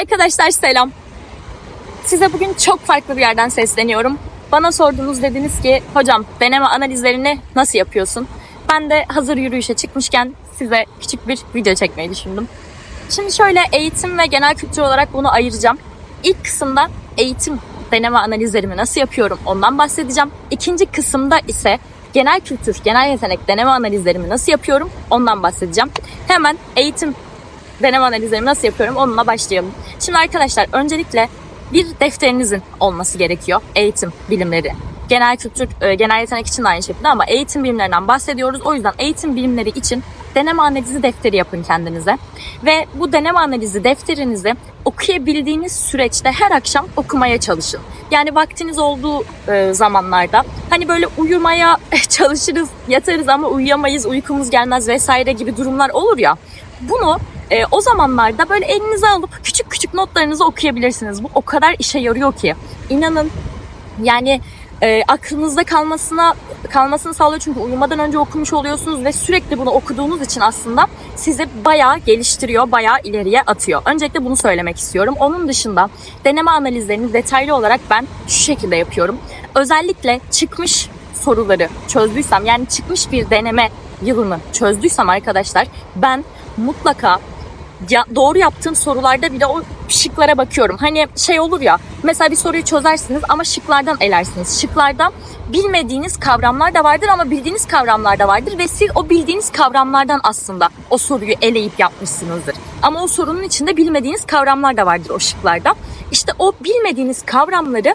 Arkadaşlar selam. Size bugün çok farklı bir yerden sesleniyorum. Bana sordunuz dediniz ki hocam deneme analizlerini nasıl yapıyorsun? Ben de hazır yürüyüşe çıkmışken size küçük bir video çekmeyi düşündüm. Şimdi şöyle eğitim ve genel kültür olarak bunu ayıracağım. İlk kısımda eğitim deneme analizlerimi nasıl yapıyorum ondan bahsedeceğim. İkinci kısımda ise genel kültür, genel yetenek deneme analizlerimi nasıl yapıyorum ondan bahsedeceğim. Hemen eğitim deneme analizlerimi nasıl yapıyorum onunla başlayalım. Şimdi arkadaşlar öncelikle bir defterinizin olması gerekiyor. Eğitim bilimleri. Genel kültür, e, genel yetenek için de aynı şekilde ama eğitim bilimlerinden bahsediyoruz. O yüzden eğitim bilimleri için deneme analizi defteri yapın kendinize. Ve bu deneme analizi defterinizi okuyabildiğiniz süreçte her akşam okumaya çalışın. Yani vaktiniz olduğu e, zamanlarda hani böyle uyumaya çalışırız, yatarız ama uyuyamayız, uykumuz gelmez vesaire gibi durumlar olur ya. Bunu e, o zamanlarda böyle elinize alıp küçük küçük notlarınızı okuyabilirsiniz. Bu o kadar işe yarıyor ki. İnanın yani e, aklınızda kalmasına kalmasını sağlıyor çünkü uyumadan önce okumuş oluyorsunuz ve sürekli bunu okuduğunuz için aslında sizi bayağı geliştiriyor, bayağı ileriye atıyor. Öncelikle bunu söylemek istiyorum. Onun dışında deneme analizlerini detaylı olarak ben şu şekilde yapıyorum. Özellikle çıkmış soruları çözdüysem yani çıkmış bir deneme yılını çözdüysem arkadaşlar ben mutlaka ya, doğru yaptığım sorularda bile o şıklara bakıyorum. Hani şey olur ya mesela bir soruyu çözersiniz ama şıklardan elersiniz. Şıklarda bilmediğiniz kavramlar da vardır ama bildiğiniz kavramlar da vardır ve siz o bildiğiniz kavramlardan aslında o soruyu eleyip yapmışsınızdır. Ama o sorunun içinde bilmediğiniz kavramlar da vardır o şıklarda. İşte o bilmediğiniz kavramları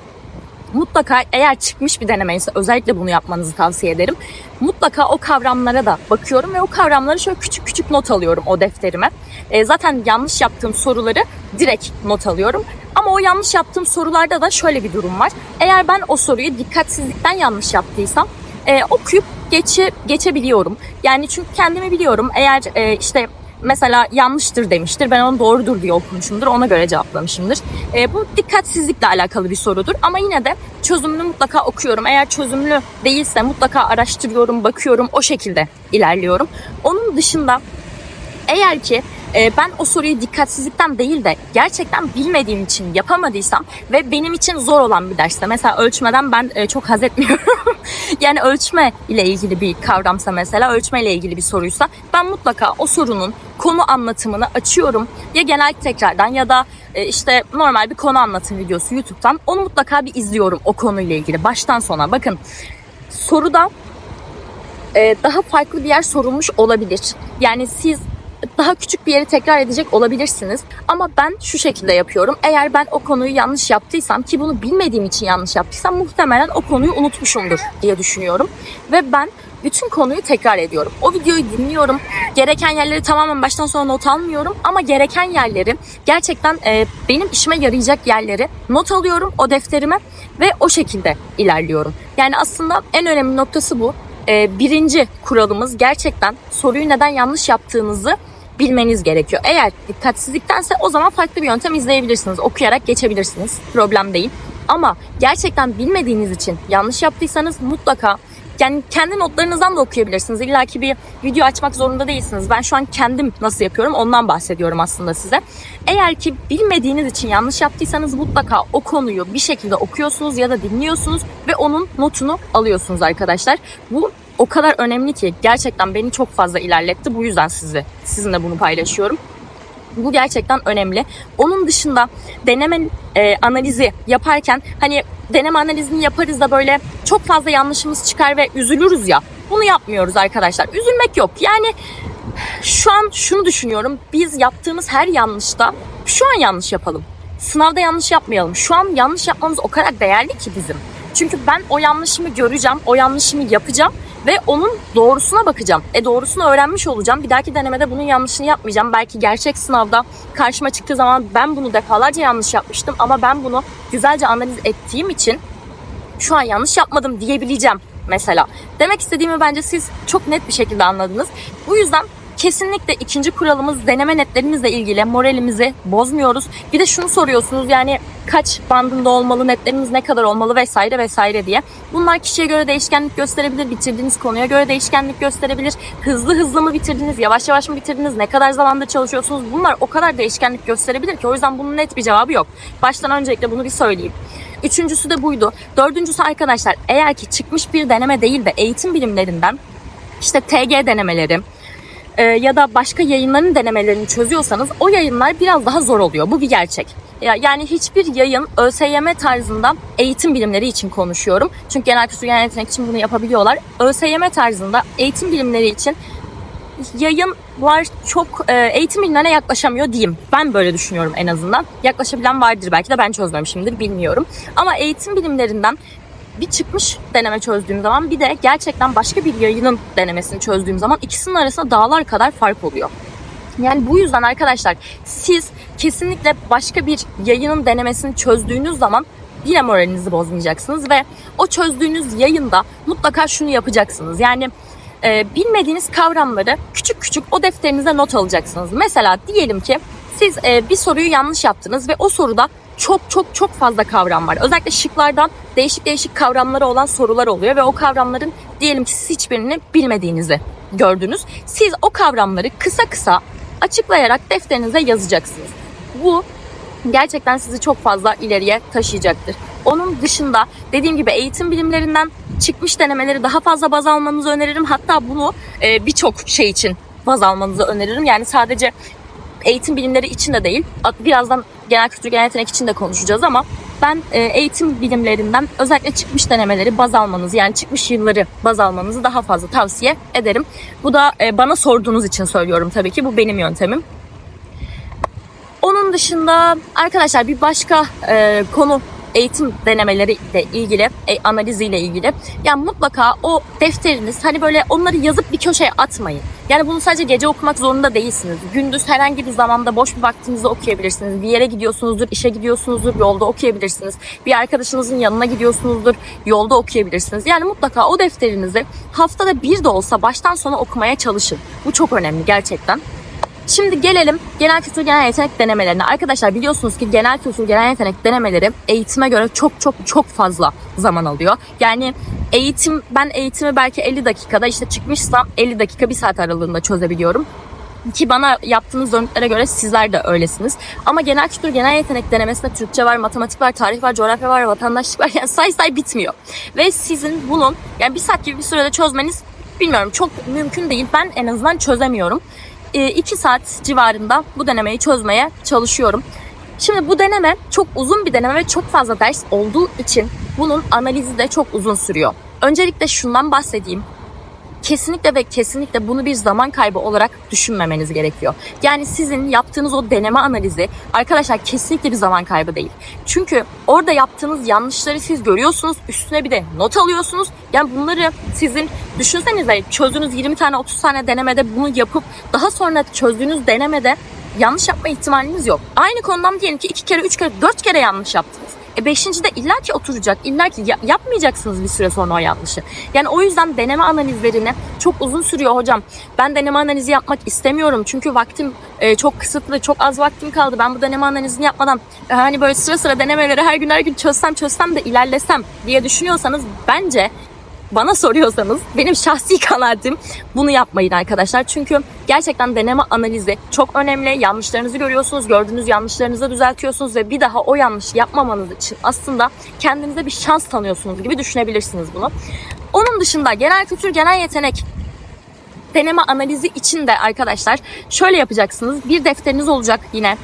mutlaka eğer çıkmış bir denemeyse özellikle bunu yapmanızı tavsiye ederim. Mutlaka o kavramlara da bakıyorum ve o kavramları şöyle küçük küçük not alıyorum o defterime. E, zaten yanlış yaptığım soruları direkt not alıyorum. Ama o yanlış yaptığım sorularda da şöyle bir durum var. Eğer ben o soruyu dikkatsizlikten yanlış yaptıysam e, okuyup geçe, geçebiliyorum. Yani çünkü kendimi biliyorum. Eğer e, işte mesela yanlıştır demiştir. Ben onu doğrudur diye okumuşumdur. Ona göre cevaplamışımdır. E, bu dikkatsizlikle alakalı bir sorudur. Ama yine de çözümünü mutlaka okuyorum. Eğer çözümlü değilse mutlaka araştırıyorum, bakıyorum. O şekilde ilerliyorum. Onun dışında eğer ki e, ben o soruyu dikkatsizlikten değil de gerçekten bilmediğim için yapamadıysam ve benim için zor olan bir derste mesela ölçmeden ben e, çok haz etmiyorum. yani ölçme ile ilgili bir kavramsa mesela ölçme ile ilgili bir soruysa ben mutlaka o sorunun konu anlatımını açıyorum. Ya genel tekrardan ya da e, işte normal bir konu anlatım videosu YouTube'dan onu mutlaka bir izliyorum o konuyla ilgili baştan sona. Bakın soruda e, daha farklı bir yer sorulmuş olabilir. Yani siz daha küçük bir yeri tekrar edecek olabilirsiniz. Ama ben şu şekilde yapıyorum. Eğer ben o konuyu yanlış yaptıysam ki bunu bilmediğim için yanlış yaptıysam muhtemelen o konuyu unutmuşumdur diye düşünüyorum. Ve ben bütün konuyu tekrar ediyorum. O videoyu dinliyorum. Gereken yerleri tamamen baştan sona not almıyorum ama gereken yerleri gerçekten e, benim işime yarayacak yerleri not alıyorum o defterime ve o şekilde ilerliyorum. Yani aslında en önemli noktası bu. E, birinci kuralımız gerçekten soruyu neden yanlış yaptığınızı bilmeniz gerekiyor. Eğer dikkatsizliktense o zaman farklı bir yöntem izleyebilirsiniz. Okuyarak geçebilirsiniz. Problem değil. Ama gerçekten bilmediğiniz için yanlış yaptıysanız mutlaka yani kendi notlarınızdan da okuyabilirsiniz. İlla ki bir video açmak zorunda değilsiniz. Ben şu an kendim nasıl yapıyorum ondan bahsediyorum aslında size. Eğer ki bilmediğiniz için yanlış yaptıysanız mutlaka o konuyu bir şekilde okuyorsunuz ya da dinliyorsunuz ve onun notunu alıyorsunuz arkadaşlar. Bu o kadar önemli ki gerçekten beni çok fazla ilerletti. Bu yüzden sizi sizinle bunu paylaşıyorum. Bu gerçekten önemli. Onun dışında deneme e, analizi yaparken hani deneme analizini yaparız da böyle çok fazla yanlışımız çıkar ve üzülürüz ya. Bunu yapmıyoruz arkadaşlar. Üzülmek yok. Yani şu an şunu düşünüyorum. Biz yaptığımız her yanlışta şu an yanlış yapalım. Sınavda yanlış yapmayalım. Şu an yanlış yapmamız o kadar değerli ki bizim. Çünkü ben o yanlışımı göreceğim, o yanlışımı yapacağım ve onun doğrusuna bakacağım. E doğrusunu öğrenmiş olacağım. Bir dahaki denemede bunun yanlışını yapmayacağım. Belki gerçek sınavda karşıma çıktığı zaman ben bunu defalarca yanlış yapmıştım ama ben bunu güzelce analiz ettiğim için şu an yanlış yapmadım diyebileceğim mesela. Demek istediğimi bence siz çok net bir şekilde anladınız. Bu yüzden Kesinlikle ikinci kuralımız deneme netlerimizle ilgili moralimizi bozmuyoruz. Bir de şunu soruyorsunuz yani kaç bandında olmalı, netlerimiz ne kadar olmalı vesaire vesaire diye. Bunlar kişiye göre değişkenlik gösterebilir, bitirdiğiniz konuya göre değişkenlik gösterebilir. Hızlı hızlı mı bitirdiniz, yavaş yavaş mı bitirdiniz, ne kadar zamanda çalışıyorsunuz bunlar o kadar değişkenlik gösterebilir ki o yüzden bunun net bir cevabı yok. Baştan öncelikle bunu bir söyleyeyim. Üçüncüsü de buydu. Dördüncüsü arkadaşlar eğer ki çıkmış bir deneme değil de eğitim bilimlerinden işte TG denemeleri, e, ya da başka yayınların denemelerini çözüyorsanız o yayınlar biraz daha zor oluyor. Bu bir gerçek. Ya- Yani hiçbir yayın ÖSYM tarzında eğitim bilimleri için konuşuyorum. Çünkü genel kültür genel yetenek için bunu yapabiliyorlar. ÖSYM tarzında eğitim bilimleri için yayınlar çok e, eğitim bilimlerine yaklaşamıyor diyeyim. Ben böyle düşünüyorum en azından. Yaklaşabilen vardır belki de ben çözmemişimdir bilmiyorum. Ama eğitim bilimlerinden bir çıkmış deneme çözdüğüm zaman bir de gerçekten başka bir yayının denemesini çözdüğüm zaman ikisinin arasında dağlar kadar fark oluyor. Yani bu yüzden arkadaşlar siz kesinlikle başka bir yayının denemesini çözdüğünüz zaman yine moralinizi bozmayacaksınız ve o çözdüğünüz yayında mutlaka şunu yapacaksınız. Yani e, bilmediğiniz kavramları küçük küçük o defterinize not alacaksınız. Mesela diyelim ki siz e, bir soruyu yanlış yaptınız ve o soruda çok çok çok fazla kavram var. Özellikle şıklardan değişik değişik kavramları olan sorular oluyor ve o kavramların diyelim ki siz hiçbirini bilmediğinizi gördünüz. Siz o kavramları kısa kısa açıklayarak defterinize yazacaksınız. Bu gerçekten sizi çok fazla ileriye taşıyacaktır. Onun dışında dediğim gibi eğitim bilimlerinden çıkmış denemeleri daha fazla baz almanızı öneririm. Hatta bunu e, birçok şey için baz almanızı öneririm. Yani sadece eğitim bilimleri için de değil. Birazdan genel kültür genel yetenek için de konuşacağız ama ben e, eğitim bilimlerinden özellikle çıkmış denemeleri baz almanızı yani çıkmış yılları baz almanızı daha fazla tavsiye ederim. Bu da e, bana sorduğunuz için söylüyorum tabii ki. Bu benim yöntemim. Onun dışında arkadaşlar bir başka e, konu eğitim denemeleri ile ilgili, e, analiziyle ilgili. Yani mutlaka o defteriniz hani böyle onları yazıp bir köşeye atmayın. Yani bunu sadece gece okumak zorunda değilsiniz. Gündüz herhangi bir zamanda boş bir vaktinizde okuyabilirsiniz. Bir yere gidiyorsunuzdur, işe gidiyorsunuzdur, yolda okuyabilirsiniz. Bir arkadaşınızın yanına gidiyorsunuzdur, yolda okuyabilirsiniz. Yani mutlaka o defterinizi haftada bir de olsa baştan sona okumaya çalışın. Bu çok önemli gerçekten. Şimdi gelelim genel kültür genel yetenek denemelerine. Arkadaşlar biliyorsunuz ki genel kültür genel yetenek denemeleri eğitime göre çok çok çok fazla zaman alıyor. Yani eğitim ben eğitimi belki 50 dakikada işte çıkmışsam 50 dakika 1 saat aralığında çözebiliyorum. Ki bana yaptığınız dönütlere göre sizler de öylesiniz. Ama genel kültür genel yetenek denemesinde Türkçe var, matematik var, tarih var, coğrafya var, vatandaşlık var. Yani say say bitmiyor. Ve sizin bunun yani bir saat gibi bir sürede çözmeniz bilmiyorum çok mümkün değil. Ben en azından çözemiyorum. 2 saat civarında bu denemeyi çözmeye çalışıyorum. Şimdi bu deneme çok uzun bir deneme ve çok fazla ders olduğu için bunun analizi de çok uzun sürüyor. Öncelikle şundan bahsedeyim. Kesinlikle ve kesinlikle bunu bir zaman kaybı olarak düşünmemeniz gerekiyor. Yani sizin yaptığınız o deneme analizi arkadaşlar kesinlikle bir zaman kaybı değil. Çünkü orada yaptığınız yanlışları siz görüyorsunuz. Üstüne bir de not alıyorsunuz. Yani bunları sizin düşünsenize çözdüğünüz 20 tane 30 tane denemede bunu yapıp daha sonra çözdüğünüz denemede yanlış yapma ihtimaliniz yok. Aynı konudan diyelim ki 2 kere, 3 kere, 4 kere yanlış yaptınız. E beşinci de illaki oturacak. illaki ya- yapmayacaksınız bir süre sonra o yanlışı. Yani o yüzden deneme analizlerini çok uzun sürüyor hocam. Ben deneme analizi yapmak istemiyorum. Çünkü vaktim e, çok kısıtlı. Çok az vaktim kaldı. Ben bu deneme analizini yapmadan e, hani böyle sıra sıra denemeleri her gün her gün çözsem çözsem de ilerlesem diye düşünüyorsanız bence bana soruyorsanız benim şahsi kanaatim bunu yapmayın arkadaşlar. Çünkü gerçekten deneme analizi çok önemli. Yanlışlarınızı görüyorsunuz, gördüğünüz yanlışlarınızı düzeltiyorsunuz ve bir daha o yanlışı yapmamanız için aslında kendinize bir şans tanıyorsunuz gibi düşünebilirsiniz bunu. Onun dışında genel kültür, genel yetenek deneme analizi için de arkadaşlar şöyle yapacaksınız. Bir defteriniz olacak yine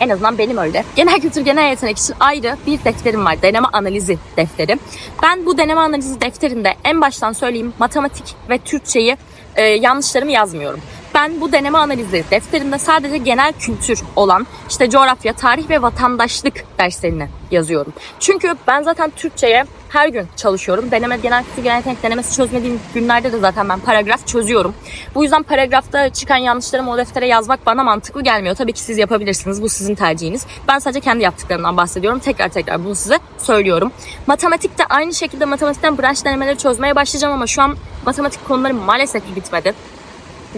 en azından benim öyle. Genel kültür, genel yetenek için ayrı bir defterim var. Deneme analizi defteri. Ben bu deneme analizi defterinde en baştan söyleyeyim matematik ve Türkçeyi e, yanlışlarımı yazmıyorum. Ben bu deneme analizi defterimde sadece genel kültür olan işte coğrafya, tarih ve vatandaşlık derslerini yazıyorum. Çünkü ben zaten Türkçe'ye her gün çalışıyorum. Deneme genel kültür genel yetenek denemesi çözmediğim günlerde de zaten ben paragraf çözüyorum. Bu yüzden paragrafta çıkan yanlışlarımı o deftere yazmak bana mantıklı gelmiyor. Tabii ki siz yapabilirsiniz. Bu sizin tercihiniz. Ben sadece kendi yaptıklarımdan bahsediyorum. Tekrar tekrar bunu size söylüyorum. Matematikte aynı şekilde matematikten branş denemeleri çözmeye başlayacağım ama şu an matematik konularım maalesef bitmedi.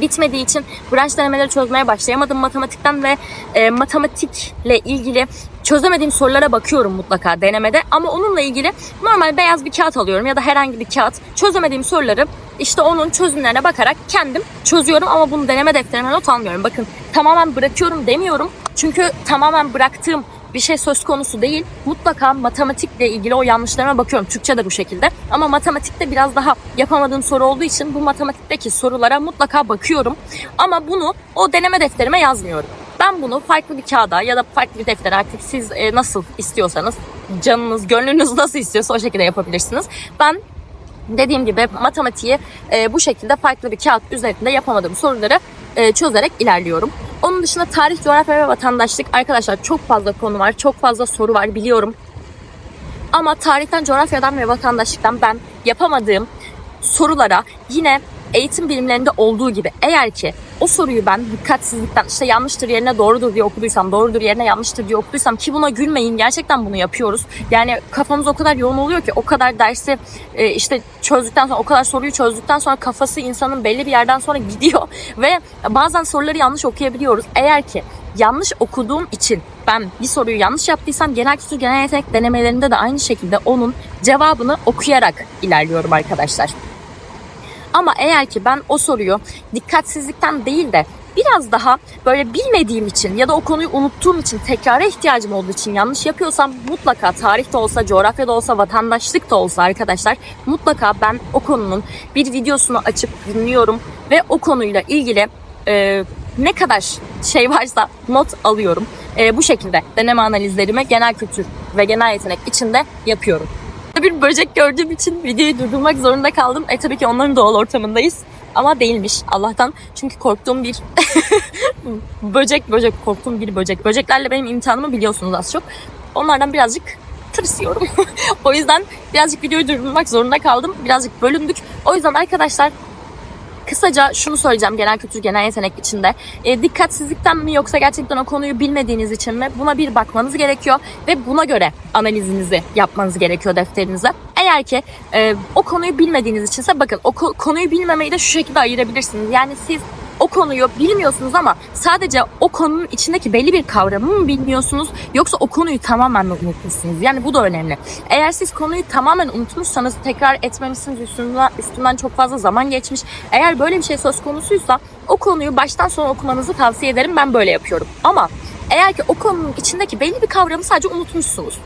Bitmediği için branş denemeleri çözmeye başlayamadım matematikten ve e, matematikle ilgili çözemediğim sorulara bakıyorum mutlaka denemede ama onunla ilgili normal beyaz bir kağıt alıyorum ya da herhangi bir kağıt çözemediğim soruları işte onun çözümlerine bakarak kendim çözüyorum ama bunu deneme defterime not almıyorum. Bakın tamamen bırakıyorum demiyorum. Çünkü tamamen bıraktığım bir şey söz konusu değil. Mutlaka matematikle ilgili o yanlışlarıma bakıyorum. Türkçe de bu şekilde. Ama matematikte biraz daha yapamadığım soru olduğu için bu matematikteki sorulara mutlaka bakıyorum. Ama bunu o deneme defterime yazmıyorum. Ben bunu farklı bir kağıda ya da farklı bir defter artık siz e, nasıl istiyorsanız, canınız, gönlünüz nasıl istiyorsa o şekilde yapabilirsiniz. Ben dediğim gibi matematiği e, bu şekilde farklı bir kağıt üzerinde yapamadığım soruları e, çözerek ilerliyorum. Onun dışında tarih, coğrafya ve vatandaşlık arkadaşlar çok fazla konu var, çok fazla soru var biliyorum. Ama tarihten, coğrafyadan ve vatandaşlıktan ben yapamadığım sorulara yine eğitim bilimlerinde olduğu gibi eğer ki o soruyu ben dikkatsizlikten işte yanlıştır yerine doğrudur diye okuduysam, doğrudur yerine yanlıştır diye okuduysam ki buna gülmeyin gerçekten bunu yapıyoruz. Yani kafamız o kadar yoğun oluyor ki o kadar dersi e, işte çözdükten sonra o kadar soruyu çözdükten sonra kafası insanın belli bir yerden sonra gidiyor ve bazen soruları yanlış okuyabiliyoruz. Eğer ki yanlış okuduğum için ben bir soruyu yanlış yaptıysam genel kültür genel yetenek denemelerinde de aynı şekilde onun cevabını okuyarak ilerliyorum arkadaşlar. Ama eğer ki ben o soruyu dikkatsizlikten değil de biraz daha böyle bilmediğim için ya da o konuyu unuttuğum için tekrara ihtiyacım olduğu için yanlış yapıyorsam mutlaka tarih de olsa, coğrafya da olsa, vatandaşlık da olsa arkadaşlar mutlaka ben o konunun bir videosunu açıp dinliyorum ve o konuyla ilgili e, ne kadar şey varsa not alıyorum. E, bu şekilde deneme analizlerimi genel kültür ve genel yetenek içinde yapıyorum bir böcek gördüğüm için videoyu durdurmak zorunda kaldım. E tabii ki onların doğal ortamındayız. Ama değilmiş Allah'tan. Çünkü korktuğum bir böcek böcek korktuğum bir böcek. Böceklerle benim imtihanımı biliyorsunuz az çok. Onlardan birazcık tırsıyorum. o yüzden birazcık videoyu durdurmak zorunda kaldım. Birazcık bölündük. O yüzden arkadaşlar kısaca şunu söyleyeceğim genel kültür genel yetenek içinde. E, dikkatsizlikten mi yoksa gerçekten o konuyu bilmediğiniz için mi buna bir bakmanız gerekiyor ve buna göre analizinizi yapmanız gerekiyor defterinize. Eğer ki e, o konuyu bilmediğiniz içinse bakın o ko- konuyu bilmemeyi de şu şekilde ayırabilirsiniz. Yani siz o konuyu bilmiyorsunuz ama sadece o konunun içindeki belli bir kavramı mı bilmiyorsunuz yoksa o konuyu tamamen mi unutmuşsunuz? Yani bu da önemli. Eğer siz konuyu tamamen unutmuşsanız tekrar etmemişsiniz üstünden, üstünden çok fazla zaman geçmiş. Eğer böyle bir şey söz konusuysa o konuyu baştan sona okumanızı tavsiye ederim. Ben böyle yapıyorum. Ama eğer ki o konunun içindeki belli bir kavramı sadece unutmuşsunuz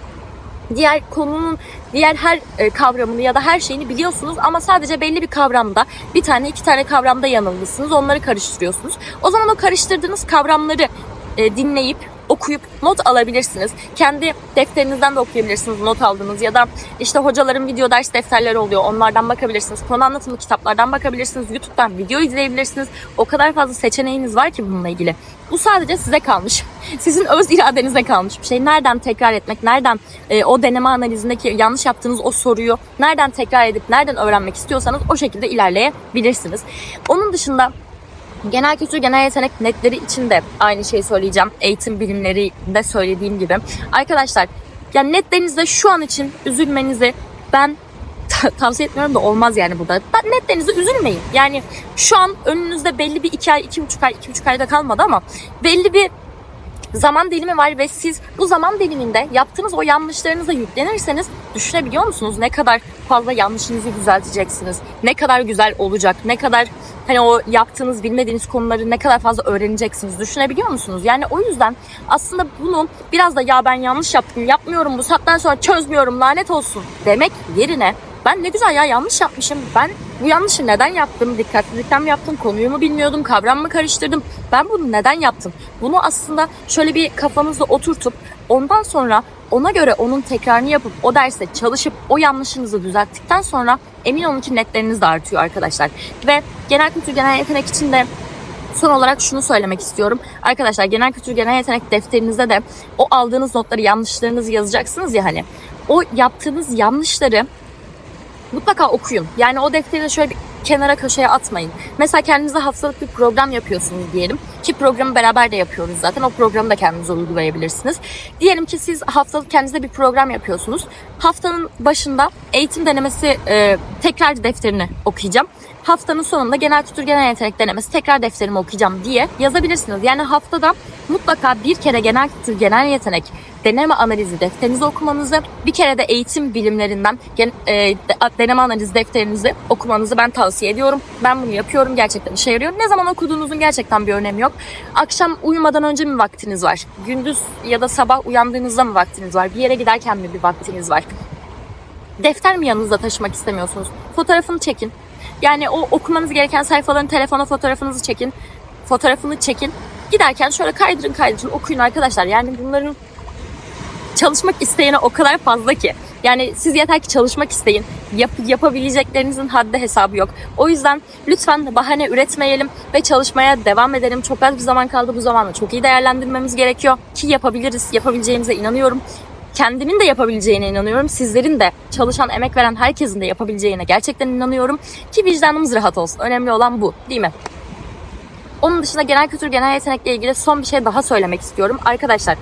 diğer konunun diğer her e, kavramını ya da her şeyini biliyorsunuz ama sadece belli bir kavramda bir tane iki tane kavramda yanılmışsınız onları karıştırıyorsunuz. O zaman o karıştırdığınız kavramları e, dinleyip okuyup not alabilirsiniz. Kendi defterinizden de okuyabilirsiniz not aldığınız ya da işte hocaların video ders defterleri oluyor. Onlardan bakabilirsiniz. Konu anlatımlı kitaplardan bakabilirsiniz. YouTube'dan video izleyebilirsiniz. O kadar fazla seçeneğiniz var ki bununla ilgili. Bu sadece size kalmış. Sizin öz iradenize kalmış bir şey. Nereden tekrar etmek, nereden e, o deneme analizindeki yanlış yaptığınız o soruyu nereden tekrar edip nereden öğrenmek istiyorsanız o şekilde ilerleyebilirsiniz. Onun dışında Genel kültür, genel yetenek netleri için de aynı şeyi söyleyeceğim. Eğitim bilimlerinde söylediğim gibi. Arkadaşlar yani netlerinizde şu an için üzülmenizi ben tavsiye etmiyorum da olmaz yani burada. Ben netlerinize üzülmeyin. Yani şu an önünüzde belli bir iki ay, iki buçuk ay, iki buçuk ayda kalmadı ama belli bir zaman dilimi var ve siz bu zaman diliminde yaptığınız o yanlışlarınıza yüklenirseniz düşünebiliyor musunuz? Ne kadar fazla yanlışınızı düzelteceksiniz? Ne kadar güzel olacak? Ne kadar hani o yaptığınız bilmediğiniz konuları ne kadar fazla öğreneceksiniz? Düşünebiliyor musunuz? Yani o yüzden aslında bunu biraz da ya ben yanlış yaptım, yapmıyorum bu saatten sonra çözmüyorum lanet olsun demek yerine ben ne güzel ya yanlış yapmışım. Ben bu yanlışı neden yaptım? Dikkatsizlikten mi yaptım? Konuyu mu bilmiyordum? Kavram mı karıştırdım? Ben bunu neden yaptım? Bunu aslında şöyle bir kafanızda oturtup ondan sonra ona göre onun tekrarını yapıp o derste çalışıp o yanlışınızı düzelttikten sonra emin olun ki netleriniz de artıyor arkadaşlar. Ve genel kültür genel yetenek için de Son olarak şunu söylemek istiyorum. Arkadaşlar genel kültür genel yetenek defterinizde de o aldığınız notları yanlışlarınızı yazacaksınız ya hani. O yaptığınız yanlışları mutlaka okuyun. Yani o defteri de şöyle bir kenara köşeye atmayın. Mesela kendinize haftalık bir program yapıyorsunuz diyelim. Ki programı beraber de yapıyoruz zaten. O programı da kendiniz uygulayabilirsiniz. Diyelim ki siz haftalık kendinize bir program yapıyorsunuz. Haftanın başında eğitim denemesi e, tekrar defterini okuyacağım. haftanın sonunda genel kültür genel yetenek denemesi tekrar defterimi okuyacağım diye yazabilirsiniz. Yani haftada mutlaka bir kere genel kültür genel yetenek deneme analizi defterinizi okumanızı, bir kere de eğitim bilimlerinden e, de- deneme analizi defterinizi okumanızı ben tavsiye ediyorum. Ben bunu yapıyorum. Gerçekten işe yarıyor. Ne zaman okuduğunuzun gerçekten bir önemi yok. Akşam uyumadan önce mi vaktiniz var? Gündüz ya da sabah uyandığınızda mı vaktiniz var? Bir yere giderken mi bir vaktiniz var? Defter mi yanınızda taşımak istemiyorsunuz? Fotoğrafını çekin. Yani o okumanız gereken sayfaların telefona fotoğrafınızı çekin. Fotoğrafını çekin. Giderken şöyle kaydırın kaydırın okuyun arkadaşlar. Yani bunların çalışmak isteyene o kadar fazla ki. Yani siz yeter ki çalışmak isteyin. Yap, yapabileceklerinizin haddi hesabı yok. O yüzden lütfen bahane üretmeyelim ve çalışmaya devam edelim. Çok az bir zaman kaldı. Bu zamanı çok iyi değerlendirmemiz gerekiyor. Ki yapabiliriz. Yapabileceğimize inanıyorum. Kendimin de yapabileceğine inanıyorum. Sizlerin de çalışan, emek veren herkesin de yapabileceğine gerçekten inanıyorum. Ki vicdanımız rahat olsun. Önemli olan bu değil mi? Onun dışında genel kültür, genel yetenekle ilgili son bir şey daha söylemek istiyorum. Arkadaşlar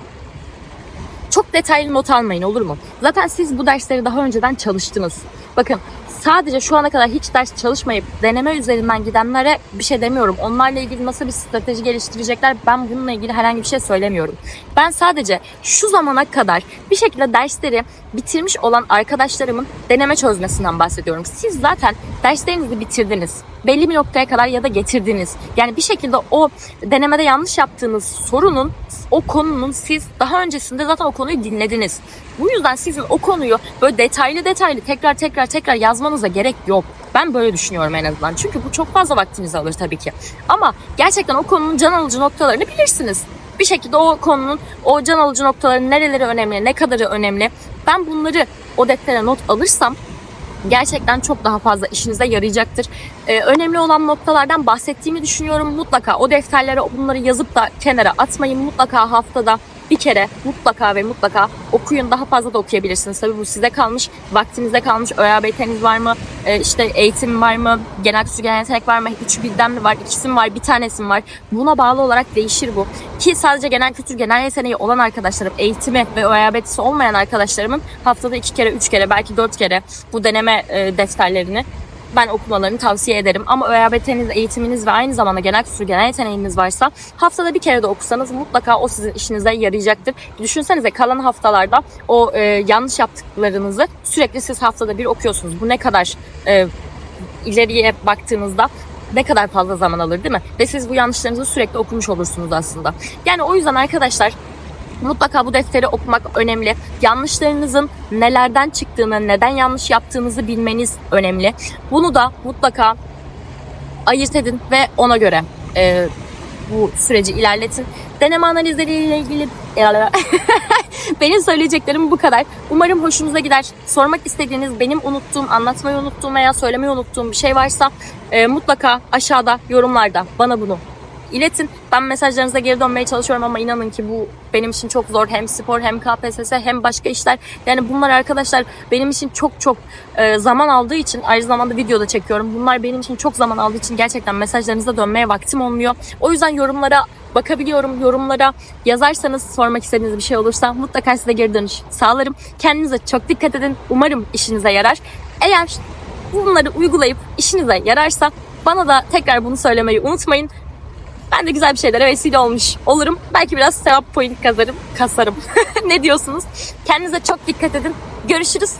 detaylı not almayın olur mu? Zaten siz bu dersleri daha önceden çalıştınız. Bakın sadece şu ana kadar hiç ders çalışmayıp deneme üzerinden gidenlere bir şey demiyorum. Onlarla ilgili nasıl bir strateji geliştirecekler ben bununla ilgili herhangi bir şey söylemiyorum. Ben sadece şu zamana kadar bir şekilde dersleri bitirmiş olan arkadaşlarımın deneme çözmesinden bahsediyorum. Siz zaten derslerinizi bitirdiniz. Belli bir noktaya kadar ya da getirdiniz. Yani bir şekilde o denemede yanlış yaptığınız sorunun, o konunun siz daha öncesinde zaten o konuyu dinlediniz. Bu yüzden sizin o konuyu böyle detaylı detaylı tekrar tekrar tekrar yazmanıza gerek yok. Ben böyle düşünüyorum en azından. Çünkü bu çok fazla vaktinizi alır tabii ki. Ama gerçekten o konunun can alıcı noktalarını bilirsiniz. Bir şekilde o konunun o can alıcı noktaları nereleri önemli, ne kadarı önemli. Ben bunları o deftere not alırsam gerçekten çok daha fazla işinize yarayacaktır. Ee, önemli olan noktalardan bahsettiğimi düşünüyorum. Mutlaka o defterlere bunları yazıp da kenara atmayın. Mutlaka haftada bir kere mutlaka ve mutlaka okuyun. Daha fazla da okuyabilirsiniz. Tabii bu size kalmış, vaktinize kalmış. ÖABT'niz var mı? Ee, işte eğitim var mı? Genel kültür genel yetenek var mı? Üçü birden mi var? İkisi mi var? Bir tanesi mi var? Buna bağlı olarak değişir bu. Ki sadece genel kültür genel yeteneği olan arkadaşlarım, eğitimi ve ÖABT'si olmayan arkadaşlarımın haftada iki kere, üç kere, belki dört kere bu deneme e, defterlerini ben okumalarını tavsiye ederim. Ama ÖABT'niz, eğitiminiz ve aynı zamanda genel kültür genel yeteneğiniz varsa haftada bir kere de okusanız mutlaka o sizin işinize yarayacaktır. Düşünsenize kalan haftalarda o e, yanlış yaptıklarınızı sürekli siz haftada bir okuyorsunuz. Bu ne kadar e, ileriye baktığınızda ne kadar fazla zaman alır değil mi? Ve siz bu yanlışlarınızı sürekli okumuş olursunuz aslında. Yani o yüzden arkadaşlar mutlaka bu defteri okumak önemli. Yanlışlarınızın nelerden çıktığını, neden yanlış yaptığınızı bilmeniz önemli. Bunu da mutlaka ayırt edin ve ona göre e, bu süreci ilerletin. Deneme analizleriyle ilgili benim söyleyeceklerim bu kadar. Umarım hoşunuza gider. Sormak istediğiniz, benim unuttuğum, anlatmayı unuttuğum veya söylemeyi unuttuğum bir şey varsa e, mutlaka aşağıda yorumlarda bana bunu iletin. Ben mesajlarınıza geri dönmeye çalışıyorum ama inanın ki bu benim için çok zor. Hem spor hem KPSS hem başka işler. Yani bunlar arkadaşlar benim için çok çok e, zaman aldığı için aynı zamanda videoda çekiyorum. Bunlar benim için çok zaman aldığı için gerçekten mesajlarınıza dönmeye vaktim olmuyor. O yüzden yorumlara bakabiliyorum. Yorumlara yazarsanız sormak istediğiniz bir şey olursa mutlaka size geri dönüş sağlarım. Kendinize çok dikkat edin. Umarım işinize yarar. Eğer bunları uygulayıp işinize yararsa bana da tekrar bunu söylemeyi unutmayın. Ben de güzel bir şeylere vesile olmuş olurum. Belki biraz sevap point kazarım, kasarım. ne diyorsunuz? Kendinize çok dikkat edin. Görüşürüz.